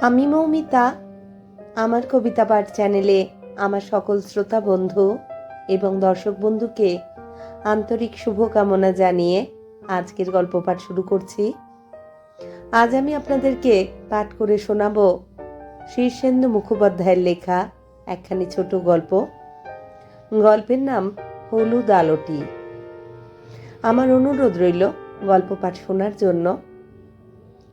আমি মৌমিতা, আমার কবিতা পাঠ চ্যানেলে আমার সকল শ্রোতা বন্ধু এবং দর্শক বন্ধুকে আন্তরিক শুভকামনা জানিয়ে আজকের গল্প পাঠ শুরু করছি। আজ আমি আপনাদেরকে পাঠ করে শোনাব শীর্ষেন্দু মুখোপাধ্যায়ের লেখা একখানি ছোট গল্প। গল্পের নাম হলুদ আলোটি। আমার অনুরোধ রইল গল্প পাঠ শোনার জন্য।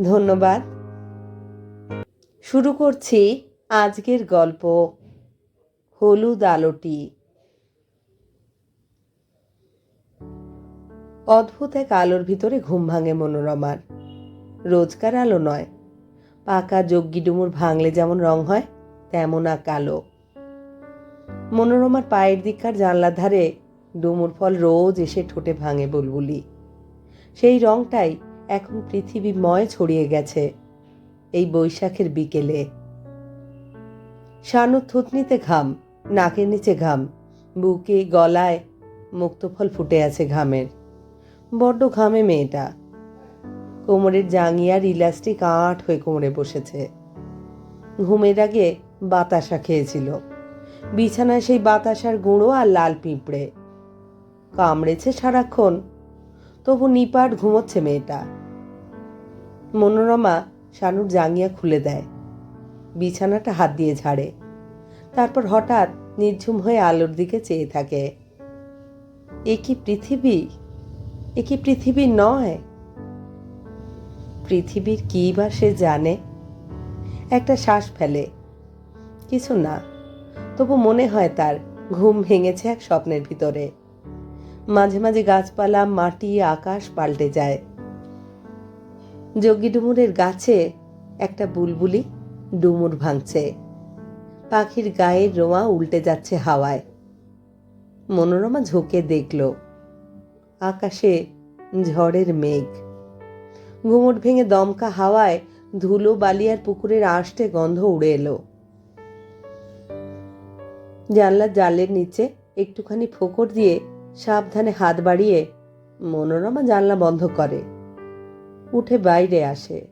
ধন্যবাদ। শুরু করছি আজকের গল্প, হলুদ আলোটি। অদ্ভুত এক আলোর ভিতরে ঘুম ভাঙে মনোরমার। রোজকার আলো নয়। পাকা যজ্ঞি ডুমুর ভাঙলে যেমন রং হয়, তেমন আর কালো। মনোরমার পায়ের দিককার জানলার ধারে ডুমুর ফল রোজ এসে ঠোঁটে ভাঙে বুলবুলি। সেই রংটাই এখন পৃথিবীময় ছড়িয়ে গেছে এই বৈশাখের বিকেলে। শানুর থুতনিতে ঘাম, নাকের নিচে ঘাম, বুকে, গলায় মুক্তফল ফুটে আছে ঘামের। বড্ড ঘামে মেয়েটা। কোমরের জাঙ্গিয়ার ইলাস্টিক আট হয়ে কোমরে বসেছে। ঘুমের আগে বাতাসা খেয়েছিল। বিছানায় সেই বাতাসার গুঁড়ো আর লাল পিঁপড়ে। কামড়েছে সারাক্ষণ তবু নিপাট ঘুমোচ্ছে মেয়েটা। মনোরমা শানুর জাঙ্গিয়া খুলে দেয়। বিছানাটা হাত দিয়ে ঝাড়ে। তারপর হঠাৎ নির্ঝুম হয়ে আলোর দিকে চেয়ে থাকে। এ কি পৃথিবী? এ কি পৃথিবী নয়? পৃথিবীর কি বা সে জানে? একটা শ্বাস ফেলে। কিছু না, তবু মনে হয় তার ঘুম ভেঙেছে এক স্বপ্নের ভিতরে। মাঝে মাঝে গাছপালা, মাটি, আকাশ পাল্টে যায়। যোগী ডুমুরের গাছে একটা বুলবুলি ডুমুর ভাঙছে। পাখির গায়ের রোয়া উল্টে যাচ্ছে হাওয়ায়। মনোরমা ঝোঁকে দেখল। আকাশে ঝড়ের মেঘ। ঘুমট ভেঙে দমকা হাওয়ায় ধুলো বালিয়ার পুকুরের আষ্টে গন্ধ উড়ে এলো। জানলার জালের নিচে একটুখানি ফোকর দিয়ে সাবধানে হাত বাড়িয়ে মনোরমা জানলা বন্ধ করে, উঠে বাইরে আসে।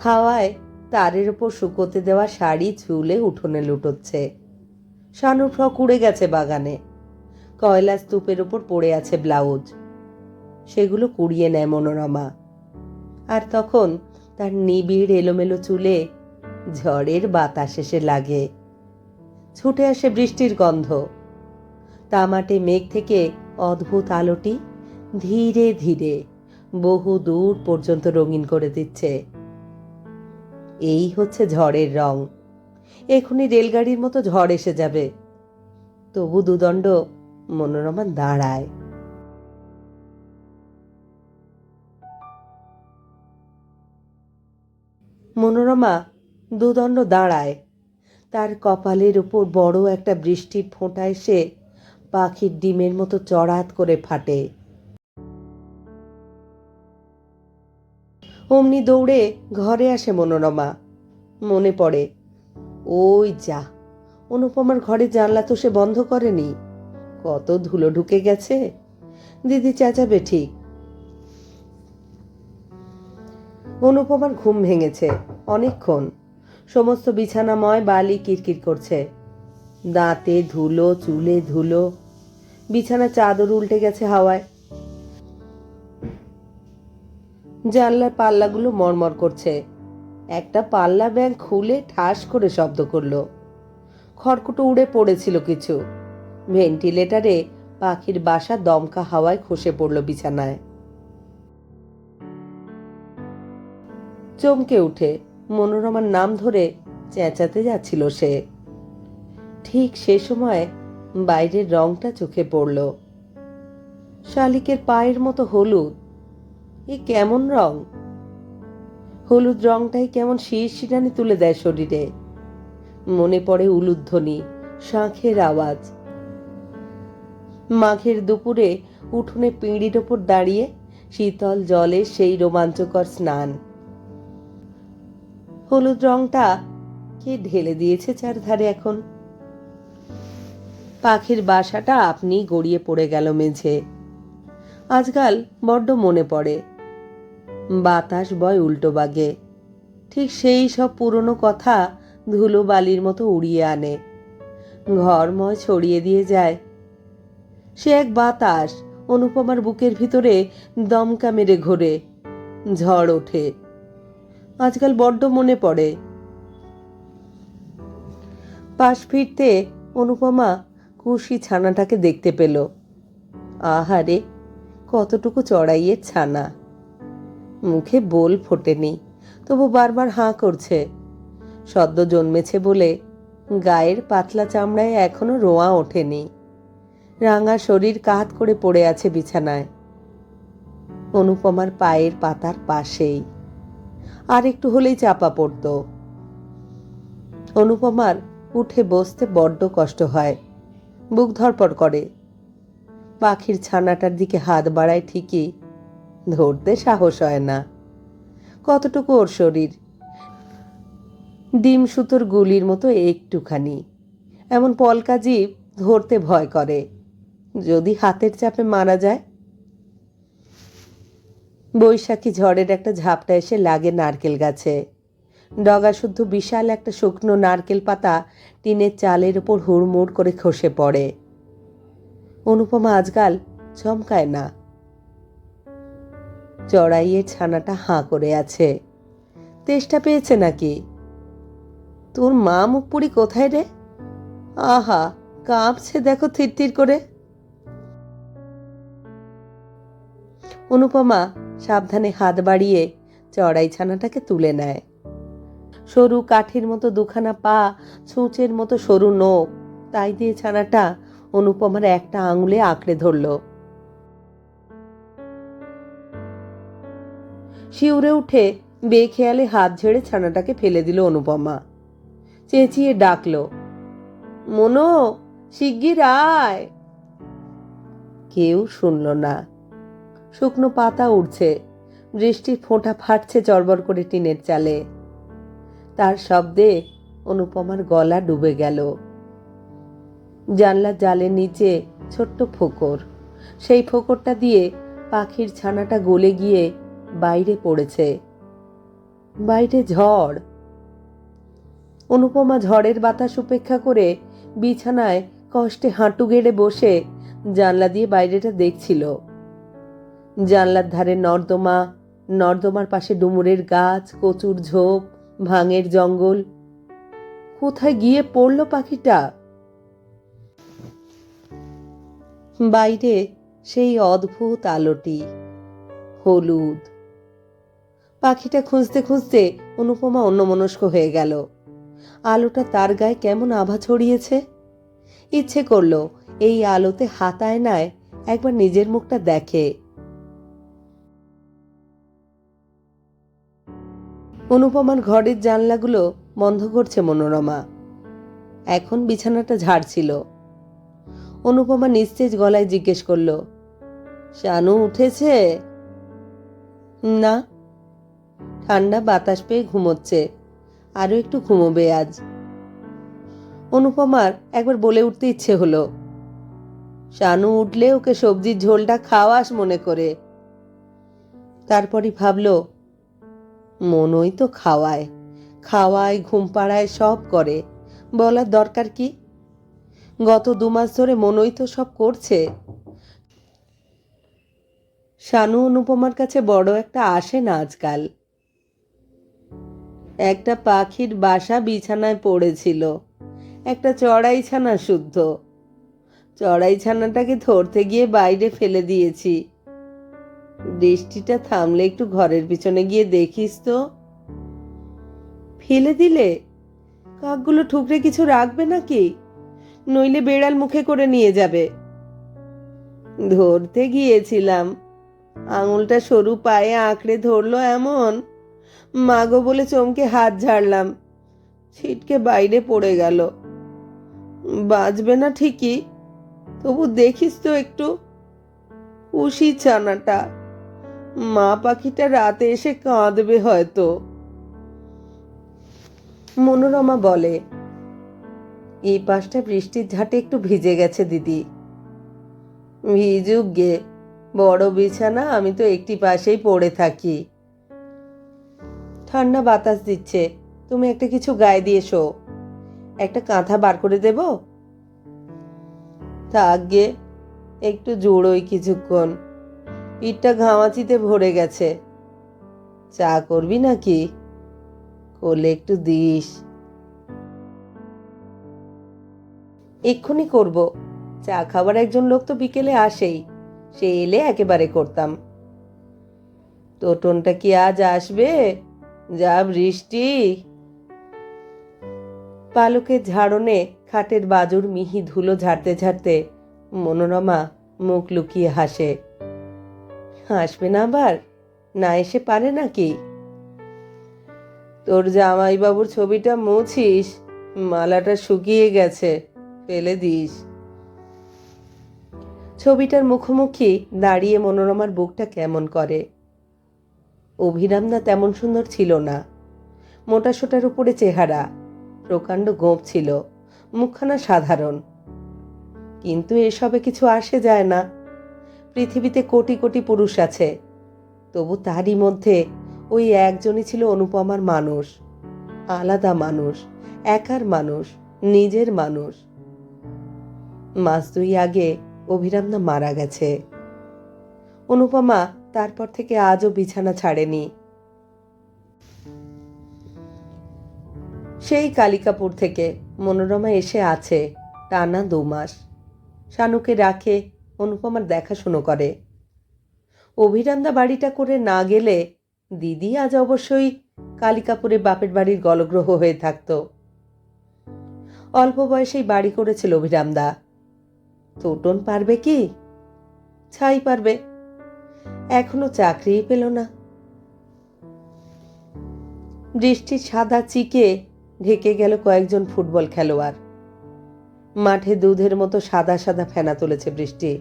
হাওয়ায় তারের ওপর শুকোতে দেওয়া শাড়ি ঝুলে উঠোনে লুটোচ্ছে। শানুর ফ্রক উড়ে গেছে বাগানে। কয়লা স্তূপের ওপর পড়ে আছে ব্লাউজ। সেগুলো কুড়িয়ে নেয় মনোরমা। আর তখন তার নিবিড় এলোমেলো চুলে ঝড়ের বাতাস এসে লাগে। ছুটে আসে বৃষ্টির গন্ধ। তামাটে মেঘ থেকে অদ্ভুত আলোটি ধীরে ধীরে বহু দূর পর্যন্ত রঙিন করে দিচ্ছে। এই হচ্ছে ঝড়ের রং। এখনই রেলগাড়ির মতো ঝড় এসে যাবে। তবু দুদণ্ড মনোরমা দাঁড়ায়। মনোরমা দুদণ্ড দাঁড়ায়। তার কপালের উপর বড় একটা বৃষ্টির ফোঁটা এসে পাখির ডিমের মতো চড়াত করে ফাটে। অমনি দৌড়ে ঘরে আসে মনোরমা। মনে পড়ে, ওই যা, অনুপমার ঘরে জানলা তো সে বন্ধ করেনি। কত ধুলো ঢুকে গেছে। দিদি চেঁচাবে ঠিক। অনুপমার ঘুম ভেঙেছে অনেকক্ষণ। সমস্ত বিছানাময় বালি কিরকির করছে। দাঁতে ধুলো, চুলে ধুলো। বিছানা চাদর উল্টে গেছে হাওয়ায়। জানলার পাল্লাগুলো মরমর করছে। একটা পাল্লা ব্যাগ খুলে ঠাস করে শব্দ করল। খড়কুটো উড়ে পড়েছিল কিছু। ভেন্টিলেটারে পাখির বাসা দমকা হাওয়ায় খসে পড়ল বিছানায়। চমকে উঠে। মনোরমার নাম ধরে চেঁচাতে যাচ্ছিল সে। ঠিক সে সময় বাইরের রংটা চোখে পড়ল। শালিকের পায়ের মতো হলুদ। এ কেমন রং? হলুদ রংটাই কেমন শীষ শিরানি তুলে দেয় শরীরে। মনে পড়ে উলুধ্বনি, শাঁখের আওয়াজ। মাঘের দুপুরে উঠোনে পিঁড়ির ওপর দাঁড়িয়ে শীতল জলে সেই রোমাঞ্চকর স্নান। হলুদ রংটা কে ঢেলে দিয়েছে চারধারে এখন? পাখির বাসাটা আপনি গড়িয়ে পড়ে গেল মেঝে। আজকাল বড্ড মনে পড়ে। বাতাস বয় উল্টো বাগে। ঠিক সেই সব পুরনো কথা ধুলো বালির মতো উড়িয়ে আনে। ঘরময় ছড়িয়ে দিয়ে যায়। সে এক বাতাস অনুপমার বুকের ভিতরে দমকা মেরে ঘোরে। ঝড় ওঠে। আজকাল বড্ড মনে পড়ে। পাশ ফিরতে অনুপমা কুশি ছানাটাকে দেখতে পেল। আহারে, কতটুকু চড়াইয়ের ছানা। মুখে বোল ফোটেনি, তবু বারবার হাঁ করছে। সদ্য জন্মেছে বলে গায়ের পাতলা চামড়ায় এখনও রোঁয়া ওঠেনি। রাঙা শরীর কাত করে পড়ে আছে বিছানায়। অনুপমার পায়ের পাতার পাশেই। আর একটু হলেই চাপা পড়ত। অনুপমার উঠে বসতে বড্ড কষ্ট হয়। বুক ধরপড় করে। পাখির ছানাটার দিকে হাত বাড়ায় ঠিকই। ধরতে সাহস হয় না। কতটুকু ওর শরীর? ডিম সুতোর গুলির মতো একটুখানি। এমন পলকা জীব ধরতে ভয় করে। যদি হাতের চাপে মারা যায় বৈশাখী ঝড়ের একটা ঝাপটা এসে লাগে নারকেল গাছে। ডগা শুদ্ধ বিশাল একটা শুকনো নারকেল পাতা টিনের চালের উপর হুড়মুড় করে খসে পড়ে। অনুপমা আজকাল চমকায় না। চড়াইয়ের ছানাটা হাঁ করে আছে। তেষ্টা পেয়েছে নাকি? তোর মা মুখ মুখপুরি কোথায় রে? আহা, কাঁপছে দেখো থির করে। অনুপমা সাবধানে হাত বাড়িয়ে চড়াই ছানাটাকে তুলে নেয়। সরু কাঠের মতো দুখানা পা, ছুঁচের মতো সরু নোক তাই দিয়ে ছানাটা অনুপমার একটা আঙুলে আঁকড়ে ধরল। শিউরে উঠে বেখেয়ালে হাত ঝেড়ে ছানাটাকে ফেলে দিল অনুপমা। চেঁচিয়ে ডাকল, মনো, শিগগির আয়! কেউ শুনল না। শুকনো পাতা উড়ছে। বৃষ্টির ফোঁটা ফাটছে চড়বর করে টিনের চালে। তার শব্দে অনুপমার গলা ডুবে গেল। জানলার জালের নিচে ছোট্ট ফোকর। সেই ফোকরটা দিয়ে পাখির ছানাটা গলে গিয়ে বাইরে পড়েছে। বাইরে ঝড়। অনুপমা ঝড়ের বাতাস উপেক্ষা করে বিছানায় কষ্টে হাঁটু গেড়ে বসে জানলা দিয়ে বাইরেটা দেখছিল। জানলার ধারে নর্দমা, নর্দমার পাশে ডুমুরের গাছ, কচুর ঝোপ, ভাঙের জঙ্গল। কোথায় গিয়ে পড়ল পাখিটা? বাইরে সেই অদ্ভুত আলোটি, হলুদ। পাখিটা খুঁজতে খুঁজতে অনুপমা অন্যমনস্ক হয়ে গেল। আলোটা তার গায়ে কেমন আভা ছড়িয়েছে? ইচ্ছে করল এই আলোতে হাতায় নায় একবার নিজের মুখটা দেখে। অনুপমার ঘরের জানলাগুলো বন্ধ করছে মনোরমা। এখন বিছানাটা ঝাড়ছিল। অনুপমা নিস্তেজ গলায় জিজ্ঞেস করল, শানু উঠেছে? না। ঠান্ডা বাতাস পেয়ে ঘুমোচ্ছে। আরও একটু ঘুমোবে আজ। অনুপমার একবার বলে উঠতে ইচ্ছে হলো, শানু উঠলে ওকে সবজির ঝোলটা খাওয়াস মনে করে। তারপরই ভাবলো মনই তো খাওয়ায়। খাওয়ায়, ঘুম পাড়ায়, সব করে। বলার দরকার কি? গত দু মাস ধরে মনই তো সব করছে। শানু অনুপমার কাছে বড় একটা আসে না আজকাল। একটা পাখির বাসা বিছানায় পড়েছিল। একটা চড়াই ছানা শুদ্ধ। চড়াই ছানাটাকে ধরতে গিয়ে বাইরে ফেলে দিয়েছি। বৃষ্টিটা থামলে একটু ঘরের পিছনে গিয়ে দেখিস তো। ফেলে দিলে? কাকগুলো ঠুকরে কিছু রাখবে নাকি? নইলে বেড়াল মুখে করে নিয়ে যাবে। ধরতে গিয়েছিলাম। আঙুলটা সরু পায়ে আঁকড়ে ধরলো এমন। মাগো বলে চমকে হাত ঝাড়লাম। ছিটকে বাইরে পড়ে গেল। বাজবে না ঠিকই। তবু দেখিস তো একটু। উশি ছানাটা। মা পাখিটা রাতে এসে কাঁদবে হয়তো। মনোরমা বলে, এই পাশটা বৃষ্টির ঝাঁটে একটু ভিজে গেছে, দিদি। ভিজুক গে, বড় বিছানা, আমি তো একটি পাশেই পড়ে থাকি। ঠান্ডা বাতাস দিচ্ছে, তুমি একটা কিছু গায়ে দিয়ে শো। একটা কাঁথা বার করে দেব? থাক গে, একটু জোড়োই কিছুক্ষণ। পিঠটা ঘামাচিতে ভরে গেছে। চা করবি নাকি? করলে একটু দিস। এক্ষুনি করব। চা খাবার একজন লোক তো বিকেলে আসেই। সে এলে একেবারে করতাম। টোটনটা কি আজ আসবে? যা বৃষ্টি। পালকের ঝাড়নে খাটের বাজুর মিহি ধুলো ঝাড়তে ঝাড়তে মনোরমা মুখ লুকিয়ে হাসে। হাসবে না আবার? না এসে পারে নাকি? তোর জামাইবাবুর ছবিটা মুছিস, মালাটা শুকিয়ে গেছে, ফেলে দিস। ছবিটার মুখোমুখি দাঁড়িয়ে মনোরমার বুকটা কেমন করে? অভিরাম না তেমন সুন্দর ছিল না। মোটা সোটার উপরে চেহারা, প্রকাণ্ড গোঁপ ছিল, মুখখানা সাধারণ। কিন্তু এসবে কিছু আসে যায় না। পৃথিবীতে কোটি কোটি পুরুষ আছে। তবু তারই মধ্যে ওই একজনই ছিল অনুপমার মানুষ। আলাদা মানুষ, একার মানুষ, নিজের মানুষ। মাস দুই আগে অভিরাম না মারা গেছে। অনুপমা তারপর থেকে আজও বিছানা ছাড়েনি। সেই কালিকাপুর থেকে মনোরমা এসে আছে টানা দু মাস। শানুকে রাখে অনুপমার দেখাশুনো করে। অভিরামদা বাড়িটা করে না গেলে দিদি আজ অবশ্যই কালিকাপুরে বাপের বাড়ির গলগ্রহ হয়ে থাকতো। অল্প বয়সেই বাড়ি করেছিল অভিরামদা। তোটন পারবে কি? ছাই পারবে। এখনও চাকরিই পেল না। বৃষ্টির সাদা চিকে ঢেকে গেল কয়েকজন ফুটবল খেলোয়াড়। মাঠে দুধের মতো সাদা সাদা ফেনা তুলেছে বৃষ্টি।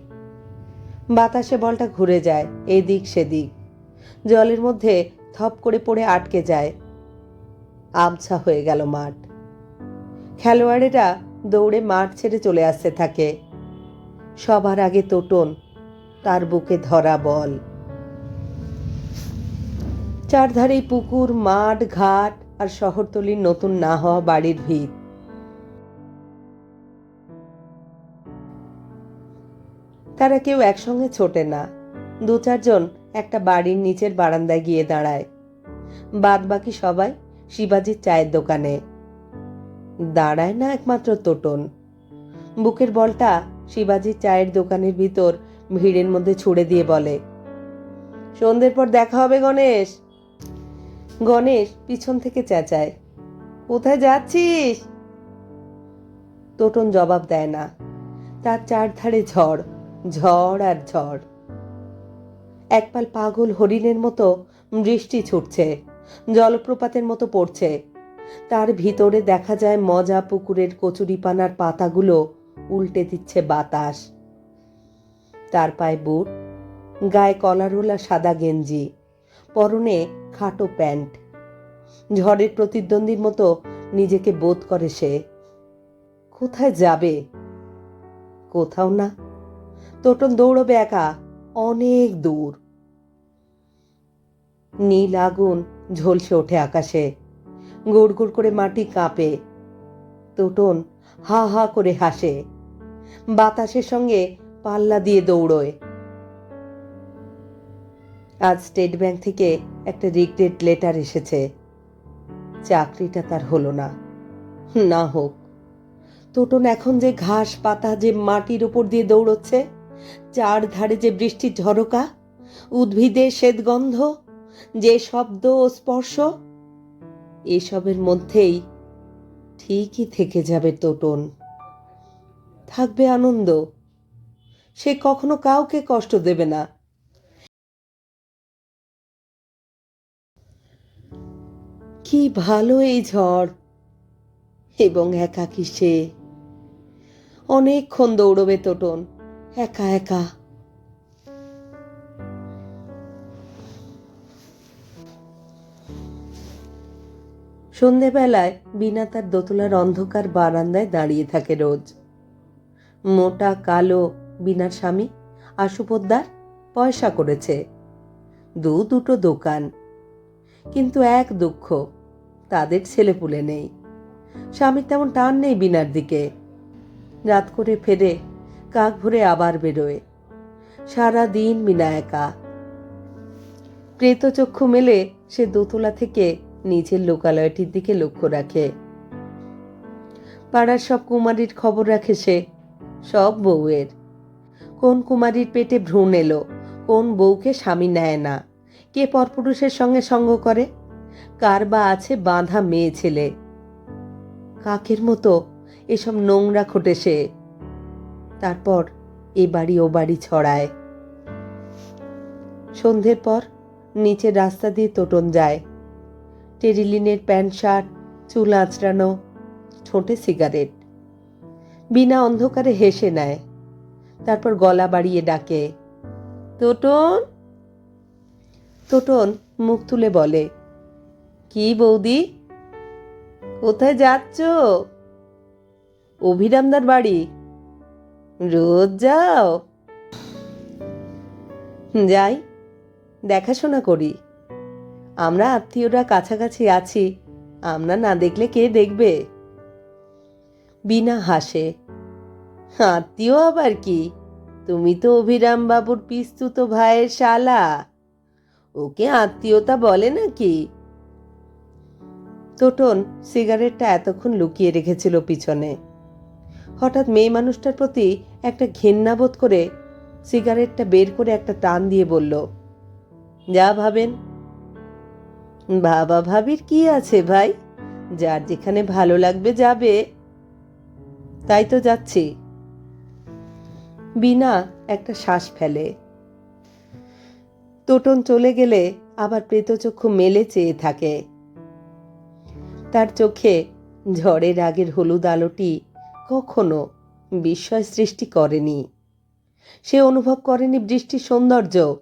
বাতাসে বলটা ঘুরে যায়, এদিক সেদিক। জলের মধ্যে থপ করে পড়ে আটকে যায়। আবছা হয়ে গেল মাঠ। খেলোয়াড়েরা দৌড়ে মাঠ ছেড়ে চলে আসতে থাকে। সবার আগে তোটন, তার বুকে ধরা বল। চারধারেই পুকুর, মাঠ, ঘাট আর শহরতলির নতুন না হওয়া বাড়ির ভিত। তারা কেউ একসঙ্গে ছোটে না। দু চারজন একটা বাড়ির নিচের বারান্দায় গিয়ে দাঁড়ায়। বাদ বাকি সবাই শিবাজির চায়ের দোকানে। দাঁড়ায় না একমাত্র তোটন। বুকের বলটা শিবাজির চায়ের দোকানের ভিতর ভিড়ের মধ্যে ছুড়ে দিয়ে বলে, সন্ধ্যের পর দেখা হবে গণেশ। গণেশ পিছন থেকে চেঁচায়, কোথায় যাচ্ছিস? তোটন জবাব দেয় না। তার চারধারে ঝড়। ঝড় আর ঝড়। একপাল পাগল হরিণের মতো বৃষ্টি ছুটছে, জলপ্রপাতের মতো পড়ছে। তার ভিতরে দেখা যায় মজা পুকুরের কচুরিপানার পাতাগুলো উল্টে দিচ্ছে বাতাস। তার পায়ে বুট, গায়ে কলারোলা সাদা গেঞ্জি, পরনে খাটো প্যান্ট। ঝড়ের প্রতিদ্বন্দ্বীর মতো নিজেকে বোধ করে সে। কোথায় যাবে? কোথাও না। তোটন দৌড়বে একা। অনেক দূর। নীল আগুন ঝলসে ওঠে আকাশে। গুড় গুড় করে মাটি কাঁপে। তোটন হা হা করে হাসে। বাতাসের সঙ্গে পাল্লা দিয়ে দৌড়োয়। আজ স্টেট ব্যাংক থেকে একটা রিগ্রেট লেটার এসেছে। চাকরিটা তার হলো না। না হোক। তোটন এখন যে ঘাস পাতা যে মাটির উপর দিয়ে দৌড়চ্ছে চার ধারে যে বৃষ্টির ঝরকা উদ্ভিদের শ্বেতগন্ধ যে শব্দ ও স্পর্শ, এসবের মধ্যেই ঠিকই থেকে যাবে তোটন থাকবে আনন্দ। সে কখনো কাউকে কষ্ট দেবে না। কি ভালো এই ঝড়, এবং একাকী সে। অনেকক্ষণ দৌড়বে তোটন একা একা। সন্ধেবেলায় বিনা তার দোতলার অন্ধকার বারান্দায় দাঁড়িয়ে থাকে রোজ। মোটা, কালো বিনার স্বামী আশুপোদ্দার পয়সা করেছে। দু, দুটো দোকান। কিন্তু এক দুঃখ, তাদের ছেলেপুলে নেই। স্বামীর তেমন টান নেই বিনার দিকে। রাত করে ফেরে কাক ভরে আবার বেরোয়। সারা দিন বিনা একা। প্রেতচক্ষু মেলে সে দোতলা থেকে নিজের লোকালয়টির দিকে লক্ষ্য রাখে। পাড়ার সব কুমারীর খবর রাখে সে, সব বউয়ের। কোন কুমারীর পেটে ভ্রূণ এলো, কোন বউকে স্বামী নেয় না, কে পরপুরুষের সঙ্গে সঙ্গ করে, কার বা আছে বাঁধা মেয়ে ছেলে। কাকের মতো এসব নোংরা খোটে সে তারপর এ বাড়ি ও বাড়ি ছড়ায়। সন্ধ্যের পর নিচের রাস্তা দিয়ে তোটন যায়। টেরিলিনের প্যান্ট শার্ট, চুল আঁচড়ানো, ঠোঁটে সিগারেট। বিনা অন্ধকারে হেসে নেয়। তারপর গলা বাড়িয়ে ডাকে, তোটন! তোটন মুখ তুলে বলে, কি বৌদি? কোথায় যাচ্ছ? অভিরামদার বাড়ি। রোজ যাও। যাই, দেখাশোনা করি। আমরা আত্মীয়রা কাছাকাছি আছি, আমরা না দেখলে কে দেখবে? বিনা হাসে। আত্মীয় আবার কি? তুমি তো অভিরাম বাবুর পিস্তুত ভাইয়ের শালা। ওকে আত্মীয়তা বলে নাকি? তোটন সিগারেটটা এতক্ষণ লুকিয়ে রেখেছিল পিছনে। হঠাৎ মেয়ে মানুষটার প্রতি একটা ঘেন্নাবোধ করে সিগারেটটা বের করে একটা টান দিয়ে বলল, যা ভাবেন। বাবা ভাবির কি আছে ভাই? যার যেখানে ভালো লাগবে যাবে। তাই তো যাচ্ছি। বিনা একটা শ্বাস ফেলে। তোটন চলে গেলে আবার প্রেতচক্ষু মেলে চেয়ে থাকে। তার চোখে ঝড়ের আগের হলুদ আলোটি কখনো বিস্ময় সৃষ্টি করেনি। সে অনুভব করেনি বৃষ্টির সৌন্দর্য।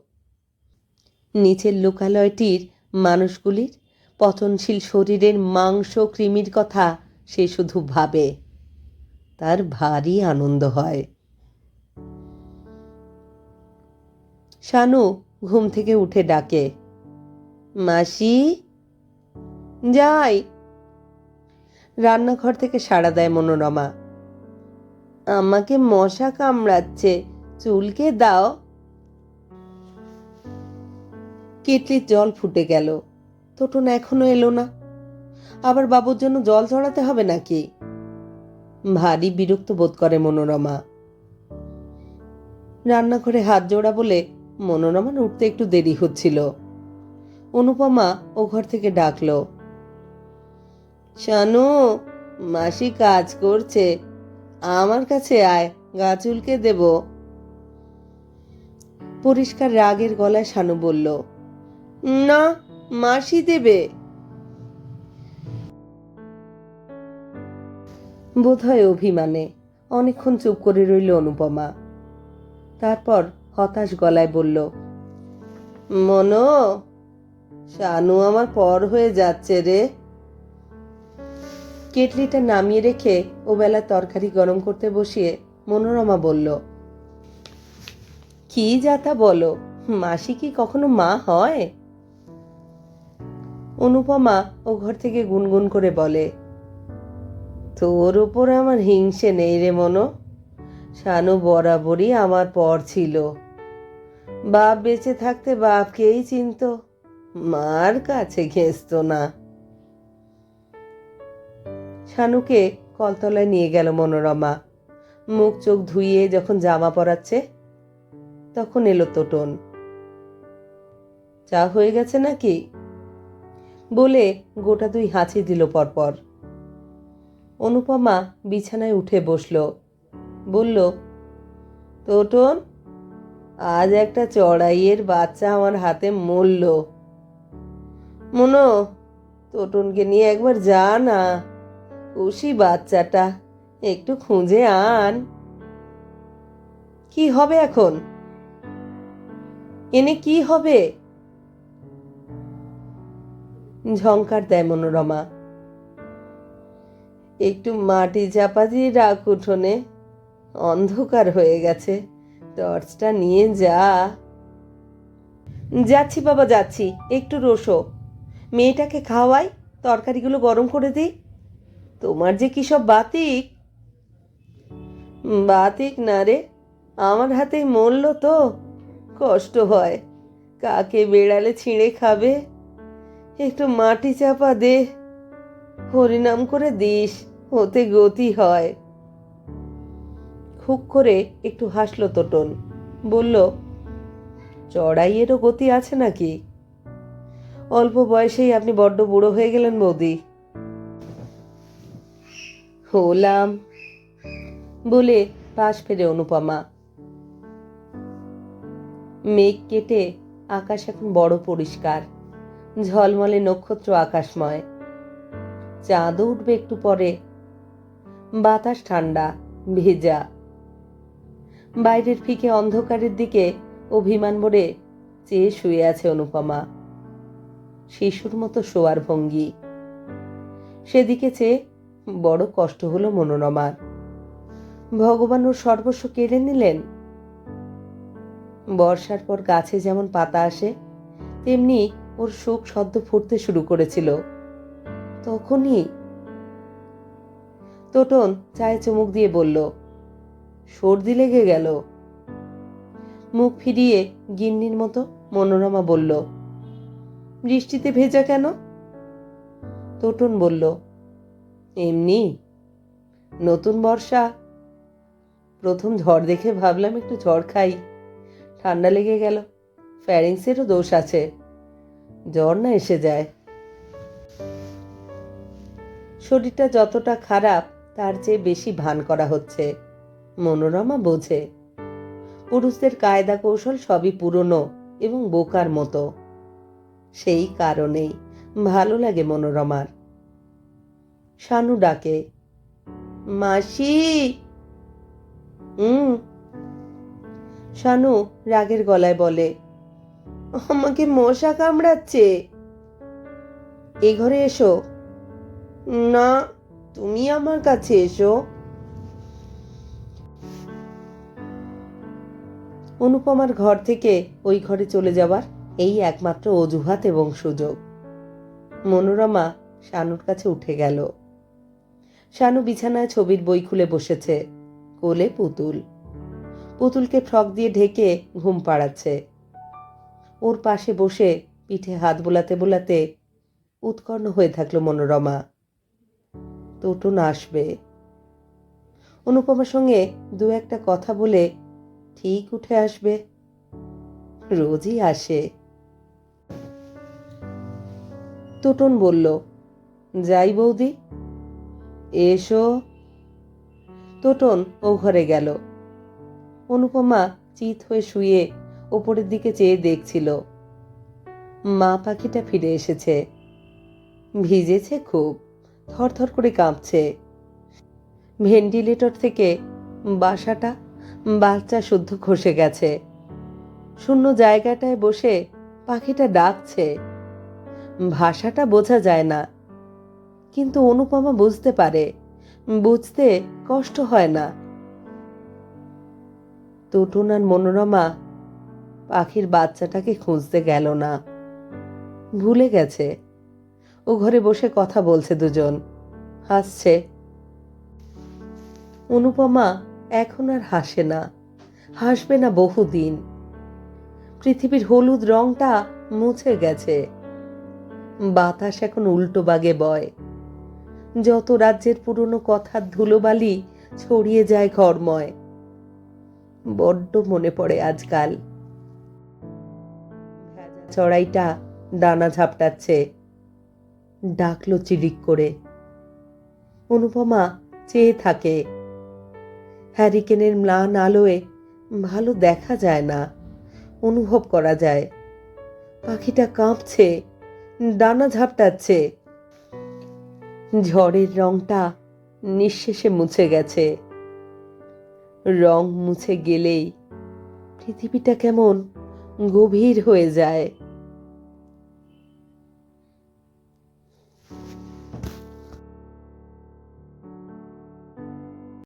নিচের লোকালয়টির মানুষগুলির পচনশীল শরীরের মাংস কৃমির কথা সে শুধু ভাবে। তার ভারী আনন্দ হয়। শানু ঘুম থেকে উঠে ডাকে, মাসি, যাই। রান্নাঘর থেকে সাড়া দেয় মনোরমা। আমাকে মশা কামড়াচ্ছে। চুলকে দাও। কেটলির জল ফুটে গেল। তোটন এখনও এলো না। আবার বাবুর জন্য জল চড়াতে হবে নাকি? ভারী বিরক্ত বোধ করে মনোরমা। রান্নাঘরে হাত জোড়া বলে মনোরমার উঠতে একটু দেরি হচ্ছিল। অনুপমা ও ঘর থেকে ডাকলো, শানু, মাসি কাজ করছে। আমার কাছে আয়, গা চুলকে দেব। পরিষ্কার রাগের গলায় শানু বলল, না, মাসি দেবে। বোধহয় অভিমানে, অনেকক্ষণ চুপ করে রইল অনুপমা। তারপর হতাশ গলায় বলল, মনো, শানু আমার পর হয়ে যাচ্ছে রে। কেটলিটা নামিয়ে রেখে ও বেলা তরকারি গরম করতে বসিয়ে মনোরমা বলল, কি যাতা বলো, মাসি কি কখনো মা হয়? অনুপমা ও ঘর থেকে গুনগুন করে বলে, তোর ওপর আমার হিংসে নেই রে মনো, শানু বরাবরই আমার পর ছিল। বাপ বেঁচে থাকতে বাপকেই চিনত, মার কাছে ঘেঁচত না। শানুকে কলতলায় নিয়ে গেল মনোরমা। মুখ চোখ ধুইয়ে যখন জামা পরাচ্ছে, তখন এলো তোটন। চা হয়ে গেছে নাকি? বলে গোটা দুই হাঁচি দিল পরপর। অনুপমা বিছানায় উঠে বসল। বলল, তোটন, আজ একটা চড়াইয়ের বাচ্চা আমার হাতে মরল। মনো, তোটনকে নিয়ে একবার যা না। খুশি বাচ্চাটা, একটু খুঁজে আন। কি হবে এখন? এনে কি হবে? ঝংকার দেয় মনোরমা। একটু মাটি চাপা দিয়ে রাখ উঠোনে, অন্ধকার হয়ে গেছে, টর্চটা নিয়ে যা। যাচ্ছি বাবা, যাচ্ছি, একটু রোসো। মেয়েটাকে খাওয়াই, তরকারিগুলো গরম করে দিই। তোমার যে কি সব বাতিক? বাতিক না রে, আমার হাতেই মরল তো। কষ্ট হয়, কাকে বেড়ালে ছিঁড়ে খাবে? একটু মাটি চাপা দে, হরিনাম করে দিস, হতে গতি হয়। খুব করে একটু হাসলো তোটন, বলল, চড়াইয়েরও গতি আছে নাকি? অল্প বয়সেই আপনি বড্ড বুড়ো হয়ে গেলেন বৌদি। হলাম। বলে পাশ ফেরে অনুপমা। মেঘ কেটে আকাশ এখন বড় পরিষ্কার, ঝলমলে নক্ষত্র আকাশময়। চাঁদও উঠবে একটু পরে। বাতাস ঠান্ডা, ভেজা। বাইরের ফিকে অন্ধকারের দিকে অভিমান ভরে চেয়ে শুয়ে আছে অনুপমা। শিশুর মতো শোয়ার ভঙ্গি। সেদিকে চেয়ে বড় কষ্ট হলো মনোরমার। ভগবান ওর সর্বস্ব কেড়ে নিলেন। বর্ষার পর গাছে যেমন পাতা আসে, তেমনি ওর সুখ সদ্য ফুটতে শুরু করেছিল। তখনই তোটন চায়ে চুমুক দিয়ে বলল, সর্দি লেগে গেল। মুখ ফিরিয়ে গিন্নির মতো মনোরমা বলল, বৃষ্টিতে ভেজা কেন? তোটন বলল এমনি নতুন বর্ষা, প্রথম ঝড় দেখে ভাবলাম একটু ঝড় খাই। ঠান্ডা লেগে গেল, ফ্যারিংসেরও দোষ আছে, জ্বর না এসে যায়। শরীরটা যতটা খারাপ, তার চেয়ে বেশি ভান করা হচ্ছে, মনোরমা বোঝে। পুরুষদের কায়দা কৌশল সবই পুরনো এবং বোকার মতো। সেই কারণেই ভালো লাগে মনোরমার। শানু ডাকে, মাসি! হুম? শানু রাগের গলায় বলে, আমাকে মশা কামড়াচ্ছে। এ ঘরে এসো। না, তুমি আমার কাছে এসো। অনুপমার ঘর থেকে ওই ঘরে চলে যাবার এই একমাত্র অজুহাত এবং সুযোগ। মনোরমা শানুর কাছে উঠে গেল। শানু বিছানায় ছবির বই খুলে বসেছে। কোলে পুতুল। পুতুলকে ফ্রক দিয়ে ঢেকে ঘুম পাড়াচ্ছে। ওর পাশে বসে পিঠে হাত বোলাতে বোলাতে উৎকর্ণ হয়ে থাকল মনোরমা। তোটন আসবে। অনুপমার সঙ্গে দু একটা কথা বলে ঠিক উঠে আসবে। রোজই আসে। তোটন বলল, যাই বৌদি। এসো। তোটন ও ঘরে গেল। অনুপমা চিত হয়ে শুয়ে ওপরের দিকে চেয়ে দেখছিল। মা পাখিটা ফিরে এসেছে। ভিজেছে খুব, থরথর করে কাঁপছে। ভেন্টিলেটর থেকে বাসাটা বাচ্চা শুদ্ধ খসে গেছে। শূন্য জায়গাটায় বসে পাখিটা ডাকছে। ভাষাটা বোঝা যায় না। কিন্তু অনুপমা বুঝতে পারে। বুঝতে কষ্ট হয় না। টুটুন আর মনোরমা পাখির বাচ্চাটাকে খুঁজতে গেল না। ভুলে গেছে। ও ঘরে বসে কথা বলছে দুজন। হাসছে। অনুপমা এখন আর হাসে না। হাসবে না বহুদিন। পৃথিবীর হলুদ রংটা মুছে গেছে। বাতাস এখন উল্টো বাগে বয়। যত রাজ্যের পুরনো কথার ধুলোবালি ছড়িয়ে যায় ঘরময়। বড্ড মনে পড়ে আজকাল। চড়াইটা ডানা ঝাপটাচ্ছে। ডাকলো চিরিক করে। অনুপমা চেয়ে থাকে। হ্যারিকেনের ম্লান আলোয় ভালো দেখা যায় না, অনুভব করা যায়। পাখিটা কাঁপছে, ডানা ঝাপটাচ্ছে। ঝড়ের রংটা নিঃশেষে মুছে গেছে। রং মুছে গেলেই পৃথিবীটা কেমন গভীর হয়ে যায়।